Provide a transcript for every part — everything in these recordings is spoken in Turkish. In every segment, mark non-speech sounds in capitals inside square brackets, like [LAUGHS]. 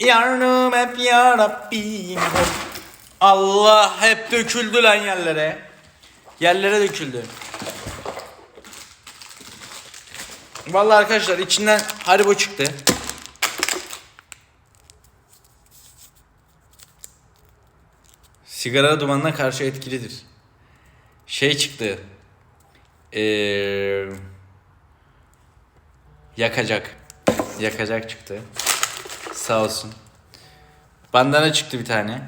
Yardım hep yarabbim. Allah hep döküldü lan yerlere. Yerlere döküldü. Vallahi arkadaşlar içinden haribo çıktı. Sigara dumanına karşı etkilidir. Şey çıktı. Ee, yakacak. Yakacak çıktı. Sağ olsun. Bandana çıktı bir tane.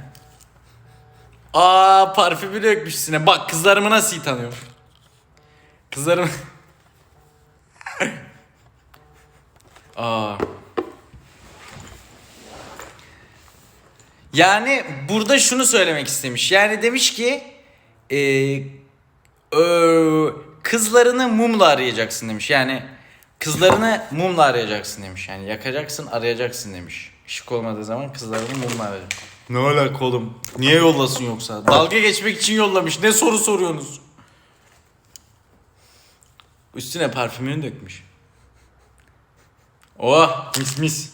Aa parfümü dökmüş. Bak kızlarımı nasıl iyi tanıyorum. Kızlarım... [LAUGHS] Aa. Yani burada şunu söylemek istemiş. Yani demiş ki e, ö, kızlarını mumla arayacaksın demiş. Yani kızlarını mumla arayacaksın demiş. Yani yakacaksın arayacaksın demiş. Işık olmadığı zaman kızlarını mumla arayacaksın. Ne alaka oğlum? Niye yollasın yoksa? Dalga geçmek için yollamış. Ne soru soruyorsunuz? Üstüne parfümünü dökmüş. Oh mis mis.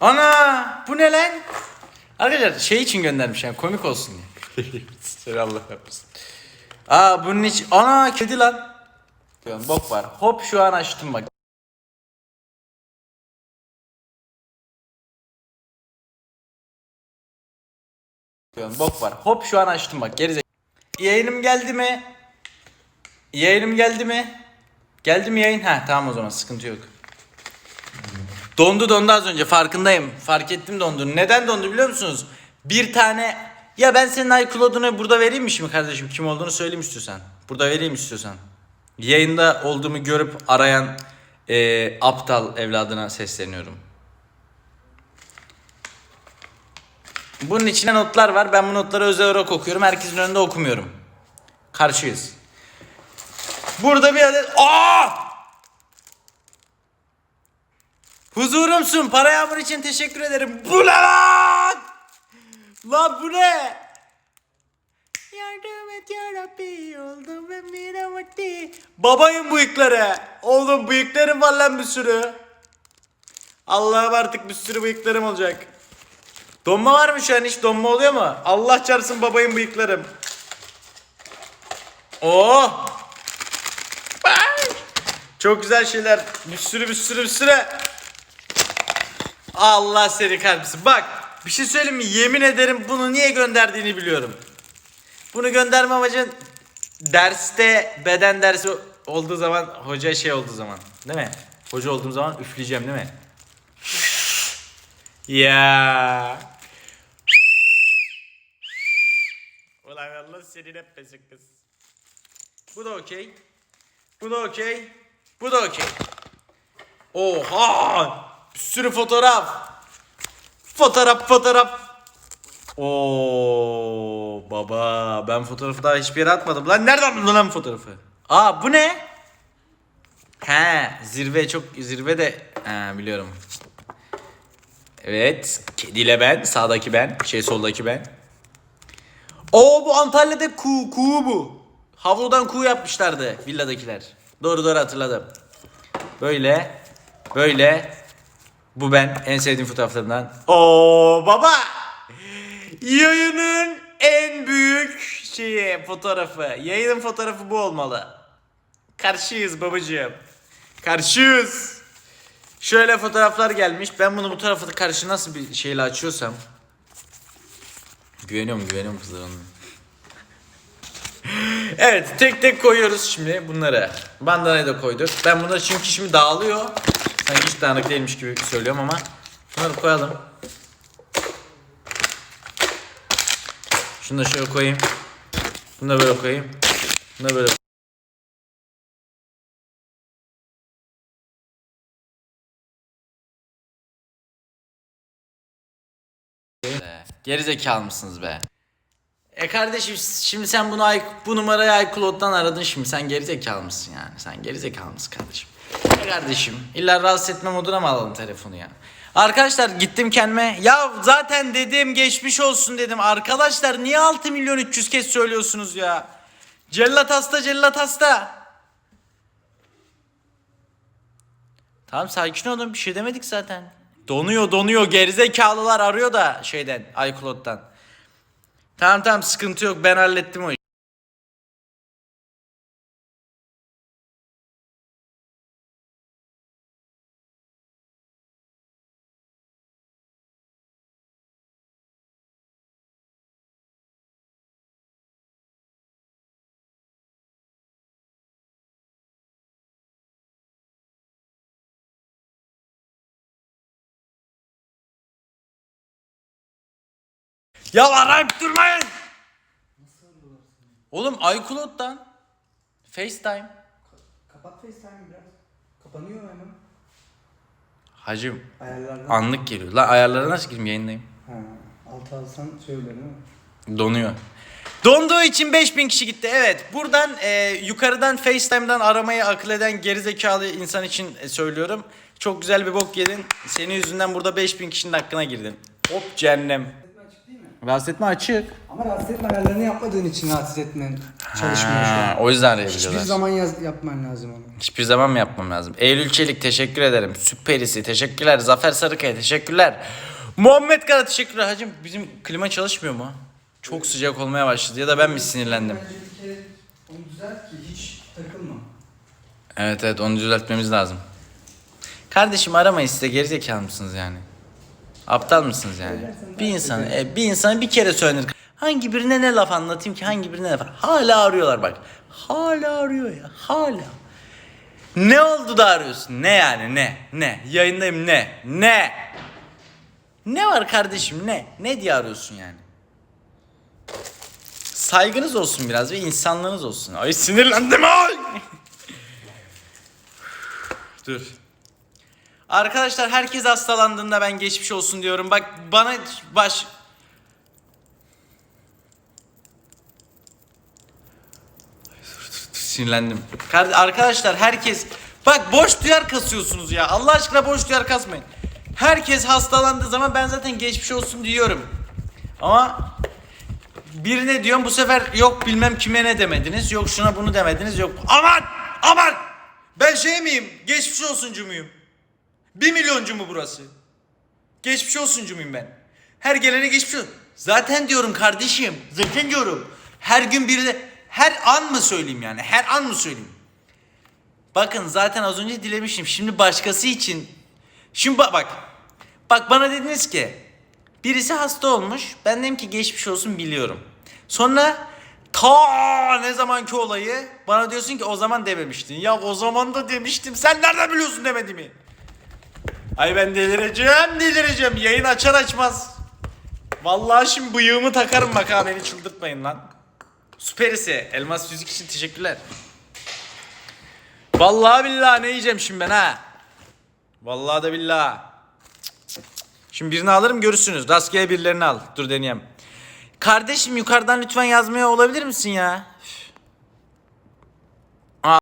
Ana bu ne lan? Arkadaşlar şey için göndermiş yani komik olsun diye. [LAUGHS] Allah yapmasın. Aa bunun için ana kedi lan. Bok var. Hop şu an açtım bak. Bok var. Hop şu an açtım bak. Gerize. Yayınım geldi mi? Yayınım geldi mi? Geldi mi yayın? Ha tamam o zaman sıkıntı yok. Dondu dondu az önce farkındayım. Fark ettim donduğunu. Neden dondu biliyor musunuz? Bir tane ya ben senin iCloud'unu burada vereyim mi şimdi kardeşim? Kim olduğunu söyleyeyim istiyorsan. Burada vereyim istiyorsan. Yayında olduğumu görüp arayan eee, aptal evladına sesleniyorum. Bunun içine notlar var. Ben bu notları özel olarak okuyorum. Herkesin önünde okumuyorum. Karşıyız. Burada bir adet... Aa! Huzurumsun. Para yağmur için teşekkür ederim. Bu ne lan? Lan bu ne? Yardım et yarabbi oldum ben bir amati. Babayın bıyıkları. Oğlum bıyıklarım var lan bir sürü. Allah'ım artık bir sürü bıyıklarım olacak. Donma var mı şu an hiç donma oluyor mu? Allah çarpsın babayın bıyıklarım. Oh! Çok güzel şeyler. Bir sürü bir sürü bir sürü. Allah seni kahretsin. Bak bir şey söyleyeyim mi? Yemin ederim bunu niye gönderdiğini biliyorum. Bunu gönderme amacın derste beden dersi olduğu zaman hoca şey olduğu zaman değil mi? Hoca olduğum zaman üfleyeceğim değil mi? Ya. Ulan Allah senin hep besin kız. Bu da okey. Bu da okey. Bu da okey. Oha! Bir sürü fotoğraf. Fotoğraf fotoğraf. Oo baba ben fotoğrafı daha hiçbir yere atmadım. Lan nereden buldun lan fotoğrafı? Aa bu ne? He zirve çok zirve de he, biliyorum. Evet kediyle ben sağdaki ben şey soldaki ben. Oo bu Antalya'da kuğu kuğu bu. Havludan kuğu yapmışlardı villadakiler. Doğru doğru hatırladım. Böyle böyle bu ben en sevdiğim fotoğraflarımdan. Oo baba. Yayının en büyük şeyi fotoğrafı. Yayının fotoğrafı bu olmalı. Karşıyız babacığım. Karşıyız. Şöyle fotoğraflar gelmiş. Ben bunu bu tarafı karşı nasıl bir şeyle açıyorsam. Güveniyorum güveniyorum kızlarına. [LAUGHS] evet tek tek koyuyoruz şimdi bunları. Bandanayı da koyduk. Ben bunları çünkü şimdi dağılıyor. Sanki hiç dağınık değilmiş gibi söylüyorum ama. Bunları koyalım. Şunu da şöyle koyayım. Bunu da böyle koyayım. Bunu da böyle Geri zekalı mısınız be? E kardeşim şimdi sen bunu ay- bu numarayı iCloud'dan aradın şimdi sen geri zekalı mısın yani? Sen geri zekalı mısın kardeşim? E kardeşim illa rahatsız etme moduna mı alalım telefonu ya? Arkadaşlar gittim kendime ya zaten dedim geçmiş olsun dedim. Arkadaşlar niye 6 milyon 300 kez söylüyorsunuz ya? Cellat hasta cellat hasta. Tamam sakin olun bir şey demedik zaten. Donuyor donuyor gerizekalılar arıyor da şeyden iCloud'dan. Tamam tamam sıkıntı yok ben hallettim o işi. Ya arayıp durmayın. Oğlum iCloud'dan FaceTime. Kapat FaceTime biraz. Kapanıyor hemen. Hacım Ayarlardan. anlık geliyor. Lan ayarlara nasıl gireyim yayındayım? Ha, altı alsan şöyle değil mi? Donuyor. Donduğu için 5000 kişi gitti. Evet. Buradan e, yukarıdan FaceTime'dan aramayı akıl eden gerizekalı insan için e, söylüyorum. Çok güzel bir bok yedin. Senin yüzünden burada 5000 kişinin hakkına girdin. Hop cehennem. Etme açık değil mi? Rahatsız etme açık. Ama rahatsız etme ayarlarını yapmadığın için rahatsız etmen çalışmıyor şu Ha, o yüzden Hiçbir zaman yaz, yapman lazım onu. Hiçbir zaman mı yapmam lazım? Eylül Çelik teşekkür ederim. Süperisi teşekkürler. Zafer Sarıkaya teşekkürler. Muhammed Kara teşekkürler. Hacım bizim klima çalışmıyor mu? Çok sıcak olmaya başladı ya da ben mi sinirlendim? Bence bir kere onu düzelt ki hiç takılma. Evet evet onu düzeltmemiz lazım. Kardeşim aramayın size gerizekalı mısınız yani? Aptal mısınız yani? Bir ben insan, söylerim. e, bir insanı bir kere söylenir. Hangi birine ne laf anlatayım ki hangi birine ne laf? Hala arıyorlar bak. Hala arıyor ya. Hala. Ne oldu da arıyorsun? Ne yani ne? Ne? Yayındayım ne? Ne? Ne var kardeşim ne? Ne diye arıyorsun yani? Saygınız olsun biraz ve insanlığınız olsun. Ay sinirlendim ay. [LAUGHS] Dur. Arkadaşlar herkes hastalandığında ben geçmiş olsun diyorum. Bak bana baş... Sinirlendim. Arkadaşlar herkes... Bak boş duyar kasıyorsunuz ya. Allah aşkına boş duyar kasmayın. Herkes hastalandığı zaman ben zaten geçmiş olsun diyorum. Ama birine diyorum bu sefer yok bilmem kime ne demediniz. Yok şuna bunu demediniz. Yok aman aman ben şey miyim? Geçmiş olsuncu muyum? Bir milyoncu mu burası? Geçmiş olsuncu muyum ben? Her gelene geçmiş olsun. Zaten diyorum kardeşim. Zaten diyorum. Her gün biri de her an mı söyleyeyim yani? Her an mı söyleyeyim? Bakın zaten az önce dilemişim. Şimdi başkası için. Şimdi bak bak. Bak bana dediniz ki birisi hasta olmuş. Ben dedim ki geçmiş olsun biliyorum. Sonra ta ne zamanki olayı bana diyorsun ki o zaman dememiştin. Ya o zaman da demiştim. Sen nereden biliyorsun demediğimi? Ay ben delireceğim delireceğim. Yayın açar açmaz. Vallahi şimdi bıyığımı takarım bak ha beni çıldırtmayın lan. Süperisi. Elmas Fizik için teşekkürler. Vallahi billahi ne yiyeceğim şimdi ben ha? Vallahi da billahi. Şimdi birini alırım görürsünüz. Rastgele birilerini al. Dur deneyeyim. Kardeşim yukarıdan lütfen yazmaya olabilir misin ya? Üf.